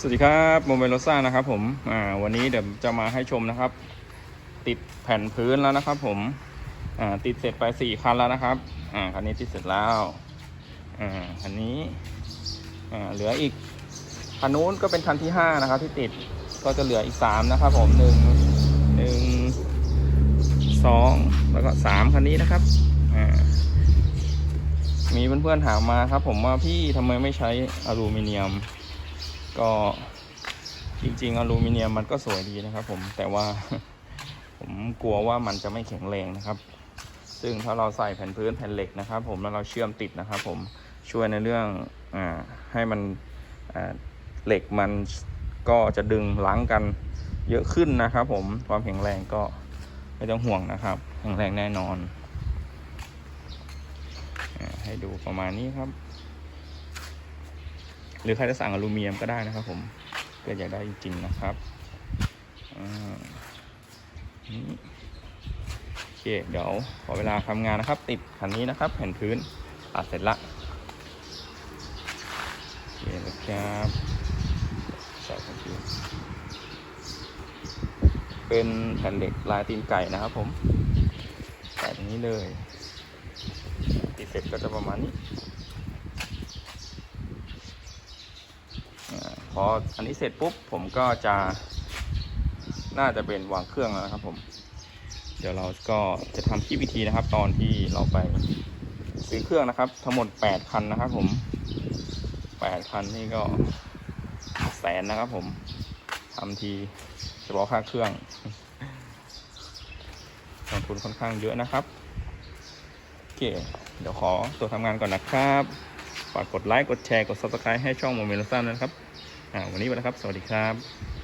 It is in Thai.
สวัสดีครับโมเมโลซ่านะครับผมอ่าวันนี้เดี๋ยวจะมาให้ชมนะครับ ติดแผ่นพื้นแล้วนะครับผมอ่าติดเสร็จไปสี่คันแล้วนะครับอ่าคันนี้ติดเสร็จแล้วอ่าคันนี้อ่าเหลืออีกคันนู้นก็เป็นคันที่ห้านะครับ ที่ติดก็จะเหลืออีกสามนะครับ ผมหนึ่งหนึ่งสองแล้วก็สามคันนี้นะครับอ่ามีเพื่อนๆถามมาครับ ผมว่าพี่ทำไมไม่ใช้อลูมิเนียม ก็จริงๆอลูมิเนียมมันก็สวยดีนะครับผมแต่ว่าผมกลัวว่ามันจะไม่แข็งแรงนะครับ ซึ่งถ้าเราใส่แผ่นพื้นแผ่นเหล็กนะครับ ผมแล้วเราเชื่อมติดนะครับ ผมช่วยในเรื่องอให้มันเหล็กมันก็จะดึงล้างกันเยอะขึ้นนะครับ ผมความแข็งแรงก็ไม่ต้องห่วงนะครับ แข็งแรงแน่นอน ให้ดูประมาณนี้ครับ หรือใครจะสั่งอลูมิเนียมก็ได้นะครับ ผมเกิดอยากได้จริงๆนะครับโอเคเดี๋ยวขอเวลาทำงานนะครับ ติดคันนี้นะครับแผ่นพื้นตัดเสร็จละโอเคแล้วครับใส่แผ่นพื้นเป็นแผ่นเหล็กลายตีนไก่นะครับ ผมใส่ตรงนี้เลย ติดเสร็จก็จะประมาณนี้ อาพออันนี้เสร็จปุ๊บผมก็จะน่าจะเป็นวางเครื่องแล้วนะครับผม เดี๋ยวเราก็จะทำคลิปวิธีนะครับ ตอนที่เราไปซื้อเครื่องนะครับ ทั้งหมด 8 คันนะครับ ผม 8 คันนี่ก็แสนนะครับผมทำทีเฉพาะค่าเครื่องลงทุนค่อนข้างเยอะนะครับโอเคเดี๋ยวขอตัวทำงานก่อนนะครับ ฝากกดไลค์ กดแชร์ กด subscribe ให้ช่องโมเมนต์สั้นด้วยนะครับ วันนี้ไปแล้วครับ สวัสดีครับ